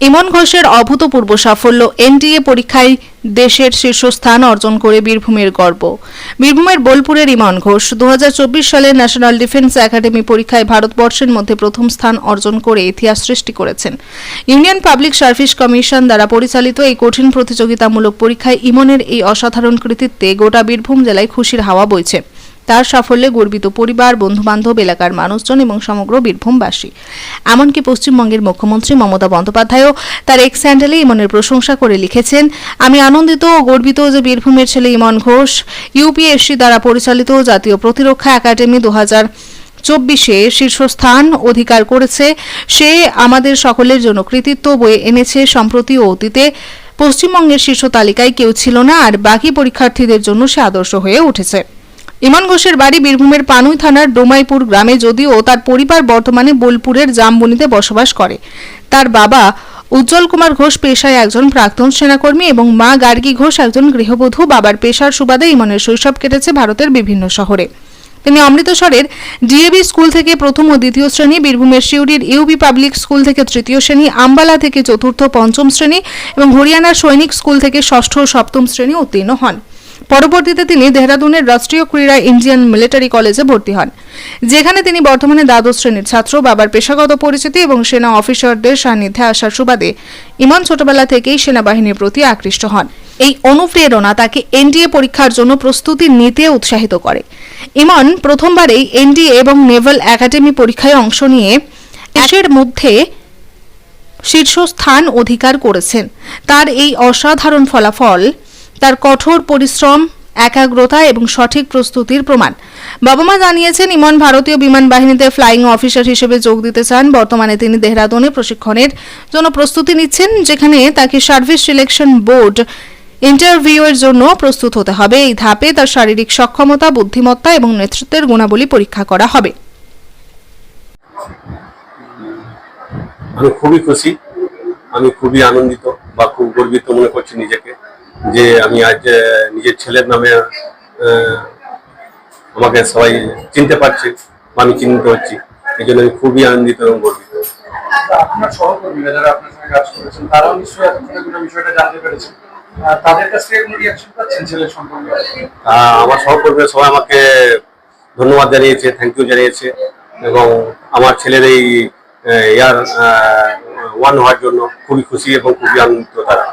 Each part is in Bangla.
ইমন ঘোষের অভূতপূর্ব সাফল্য এনটিএ পরীক্ষায় দেশের শীর্ষস্থান অর্জন করে বীরভূমের গর্ব। বীরভূমের বোলপুরের ইমন ঘোষ দু সালে ন্যাশনাল ডিফেন্স একাডেমি পরীক্ষায় ভারতবর্ষের মধ্যে প্রথম স্থান অর্জন করে ইতিহাস সৃষ্টি করেছেন। ইউনিয়ন পাবলিক সার্ভিস কমিশন দ্বারা পরিচালিত এই কঠিন প্রতিযোগিতামূলক পরীক্ষায় ইমনের এই অসাধারণ কৃতিত্বে গোটা বীরভূম জেলায় খুশির হাওয়া বইছে। তার সাফল্যে গর্বিত পরিবার, বন্ধুবান্ধব, এলাকার মানুষজন এবং সমগ্র বীরভূমবাসী। এমনকি পশ্চিমবঙ্গের মুখ্যমন্ত্রী মমতা বন্দ্যোপাধ্যায়ও তার এক্স হ্যান্ডেলে ইমনের প্রশংসা করে লিখেছেন, আমি আনন্দিত ও গর্বিত যে বীরভূমের ছেলে ইমন ঘোষ, ইউপিএসসি দ্বারা পরিচালিত জাতীয় প্রতিরক্ষা একাডেমি দু চব্বিশে শীর্ষস্থান অধিকার করেছে। সে আমাদের সকলের জন্য কৃতিত্ব বয়ে এনেছে। সম্প্রতি ও অতীতে পশ্চিমবঙ্গের শীর্ষ তালিকায় কেউ ছিল না, আর বাকি পরীক্ষার্থীদের জন্য সে আদর্শ হয়ে উঠেছে। ইমন ঘোষের বাড়ি বীরভূমের পানুই থানার ডোমাইপুর গ্রামে যদিও তার পরিবার বর্তমানে বোলপুরের জামবনিতে বসবাস করে। তার বাবা উজ্জ্বল কুমার ঘোষ পেশায় একজন প্রাক্তন সেনাকর্মী এবং মা গার্গী ঘোষ একজন গৃহবধূ। বাবার পেশার সুবাদে ইমনের শৈশব কেটেছে ভারতের বিভিন্ন শহরে। তিনি অমৃতসরের ডিএবি স্কুল থেকে প্রথম ও দ্বিতীয় শ্রেণি, বীরভূমের শিউরির ইউবি পাবলিক স্কুল থেকে তৃতীয় শ্রেণি, আম্বালা থেকে চতুর্থ, পঞ্চম শ্রেণি এবং হরিয়ানার সৈনিক স্কুল থেকে ষষ্ঠ ও সপ্তম শ্রেণি উত্তীর্ণ হন। পরবর্তীতে তিনি দেহরাদুনের রাষ্ট্রীয় ক্রীড়া ইন্ডিয়ান মিলিটারি কলেজে ভর্তি হন, যেখানে তিনি বর্তমানে দ্বাদশ শ্রেণির ছাত্র, বাবার পেশাগত পরিচিতি এবং সেনা অফিসারদের সান্নিধ্যে আসার সুবাদে ইমন ছোটবেলা থেকেই সেনাবাহিনীর প্রতি আকৃষ্ট হন। এই অনুপ্রেরণা তাকে এনডিএ পরীক্ষার জন্য প্রস্তুতি নিতে উৎসাহিত করে। ইমন প্রথমবারেই এনডিএ এবং নেভাল একাডেমি পরীক্ষায় অংশ নিয়ে দেশের মধ্যে শীর্ষস্থান অধিকার করেছেন। তার এই অসাধারণ ফলাফল তার কঠোর পরিশ্রম, একাগ্রতা এবং সঠিক প্রস্তুতির প্রমাণ। বাবা মা জানিয়েছেন, ইমন ভারতীয় বিমান বাহিনীতে ফ্লাইং অফিসার হিসেবে যোগ দিতে চান। বর্তমানে তিনি দেহরাদুনে প্রশিক্ষণের জন্য প্রস্তুতি নিচ্ছেন, যেখানে তাকে সার্ভিস সিলেকশন বোর্ড ইন্টারভিউয়ের জন্য প্রস্তুত হতে হবে। এই ধাপে তার শারীরিক সক্ষমতা, বুদ্ধিমত্তা এবং নেতৃত্বের গুণাবলী পরীক্ষা করা হবে। আমি খুবই খুশি, আমি খুবই আনন্দিত বা খুব গর্বিত মনে করছি নিজেকে। যে আমি আজ নিজের ছেলের নামে আমাকে সবাই চিনতে পারছে বা আমি চিহ্নিত হচ্ছি। এই জন্য আমি খুবই আনন্দিত এবং গর্বিত। আপনার সহকর্মীরা যারা আপনার সঙ্গে কাজ করেছেন তারাও নিশ্চয়ই এতক্ষণে বিষয়টা জানতে পেরেছেন। তাদের কাছ থেকে কোনো রিয়াকশন পাচ্ছেন ছেলের সম্পর্কে? আমার সহকর্মীরা সবাই আমাকে ধন্যবাদ জানিয়েছে থ্যাংক ইউ জানিয়েছে এবং আমার ছেলের এই ইয়ার ওয়ান হওয়ার জন্য খুবই খুশি এবং খুবই আনন্দিত তারা।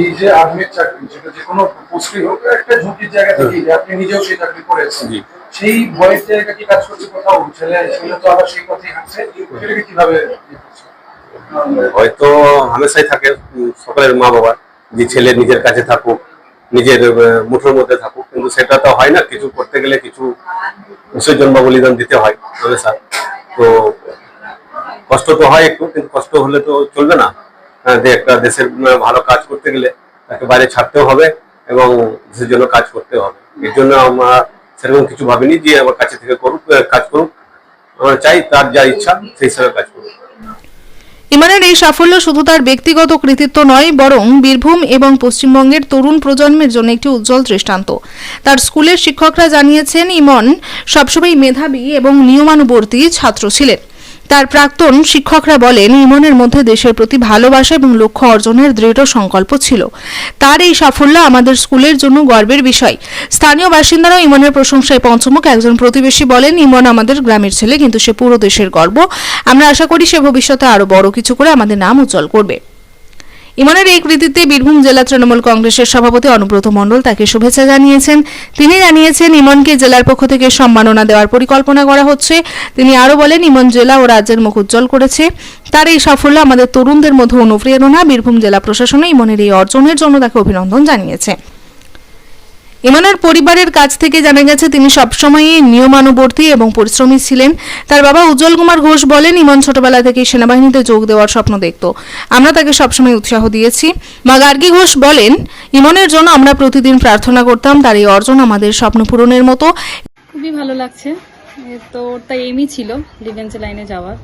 এই যে আর্মির চাকরি যেটা যে কোনো পোস্টই হোক একটা ঝুঁকির জায়গা থেকে আপনি নিজেও সেই চাকরি করেছেন। সেই ভয়ের জায়গা কি কাজ করছে কোথাও? ছেলে ছেলে তো আবার সেই হাঁটছে। সেটাকে কীভাবে হয়তো হামেশাই থাকে সকলের মা বাবা। যে ছেলে নিজের কাছে থাকুক নিজের মুঠোর মধ্যে থাকুক কিন্তু সেটা তো হয় না। কিছু করতে গেলে কিছু বিসর্জন বা বলিদান দিতে হয় হামেশা। তো কষ্ট তো হয় একটু কিন্তু কষ্ট হলে তো চলবে না। যে একটা দেশের ভালো কাজ করতে গেলে তাকে বাইরে ছাড়তেও হবে এবং দেশের জন্য কাজ করতে হবে। এর জন্য আমরা সেরকম কিছু ভাবিনি যে আমার কাছে থেকে করুক কাজ করুক। আমরা চাই তার যা ইচ্ছা সেই হিসাবে কাজ করুক। ইমানের এই সাফল্য শুধু তার ব্যক্তিগত কৃতিত্ব নয়, বরং বীরভূম এবং পশ্চিমবঙ্গের তরুণ প্রজন্মের জন্য একটি উজ্জ্বল দৃষ্টান্ত। তার স্কুলের শিক্ষকরা জানিয়েছেন, ইমন সবসময় মেধাবী এবং নিয়মানুবর্তী ছাত্র ছিলেন। তার প্রাক্তন শিক্ষকরা বলেন, ইমনের মধ্যে দেশের প্রতি ভালোবাসা এবং লক্ষ্য অর্জনের দৃঢ় সংকল্প ছিল। তার এই সাফল্য আমাদের স্কুলের জন্য গর্বের বিষয়। স্থানীয় বাসিন্দারাও ইমনের প্রশংসায় পঞ্চমুখ। একজন প্রতিবেশী বলেন, ইমন আমাদের গ্রামের ছেলে, কিন্তু সে পুরো দেশের গর্ব। আমরা আশা করি সে ভবিষ্যতে আরও বড় কিছু করে আমাদের নাম উজ্জ্বল করবে। ইমনের এই কৃতিত্বে বীরভূম জেলা তৃণমূল কংগ্রেসের সভাপতি অনুব্রত মণ্ডল তাকে শুভেচ্ছা জানিয়েছেন। তিনি জানিয়েছেন, ইমনকে জেলার পক্ষ থেকে সম্মাননা দেওয়ার পরিকল্পনা করা হচ্ছে। তিনি আরও বলেন, ইমন জেলা ও রাজ্যের মুখ উজ্জ্বল করেছে। তার এই সাফল্য আমাদের তরুণদের মধ্যে অনুপ্রেরণা। বীরভূম জেলা প্রশাসনে ইমনের এই অর্জনের জন্য তাকে অভিনন্দন জানিয়েছে। ইমনের পরিবারের কাছ থেকে জানা গেছে, তিনি সবসময়ই নিয়মানুবর্তী এবং পরিশ্রমী ছিলেন। তার বাবা উজ্জ্বল কুমার ঘোষ বলেন, ইমন ছোটবেলা থেকে সেনাবাহিনীতে যোগ দেওয়ার স্বপ্ন দেখত। আমরা তাকে সবসময় উৎসাহ দিয়েছি। মা গার্গী ঘোষ বলেন, ইমনের জন্য আমরা প্রতিদিন প্রার্থনা করতাম, তার এই অর্জন আমাদের স্বপ্ন পূরণের মতো। খুবই ভালো লাগছে। তো তাই এমই ছিল ডিফেন্স লাইনে যাওয়ার।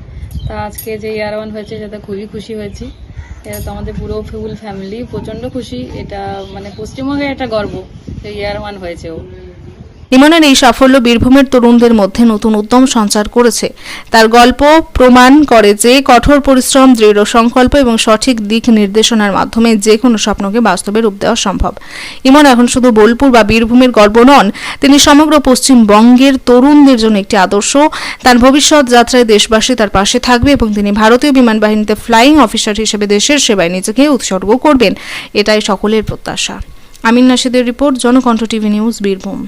তা আজকে যে ইয়ার ওয়ান হয়েছে, সেটা খুবই খুশি হয়েছি। এটা তো আমাদের পুরো ফুল ফ্যামিলি প্রচণ্ড খুশি। এটা মানে পশ্চিমবঙ্গের একটা গর্ব। ইয়ার ইমনের এই সাফল্য বীরভূমের তরুণদের মধ্যে নতুন উদ্যম সঞ্চার করেছে। তার গল্প প্রমাণ করে যে কঠোর পরিশ্রম, দৃঢ় সংকল্প এবং সঠিক দিক নির্দেশনার মাধ্যমে যে কোনো স্বপ্নকে বাস্তবে রূপ দেওয়া সম্ভব। ইমন এখন শুধু বোলপুর বা বীরভূমের গর্ব নন, তিনি সমগ্র পশ্চিমবঙ্গের তরুণদের জন্য একটি আদর্শ। তার ভবিষ্যৎ যাত্রায় দেশবাসী তার পাশে থাকবে এবং তিনি ভারতীয় বিমান বাহিনীতে ফ্লাইং অফিসার হিসেবে দেশের সেবায় নিজেকে উৎসর্গ করবেন। এটাই সকলের প্রত্যাশা। Amin নাশিদের report Janakantha TV news Birbhum.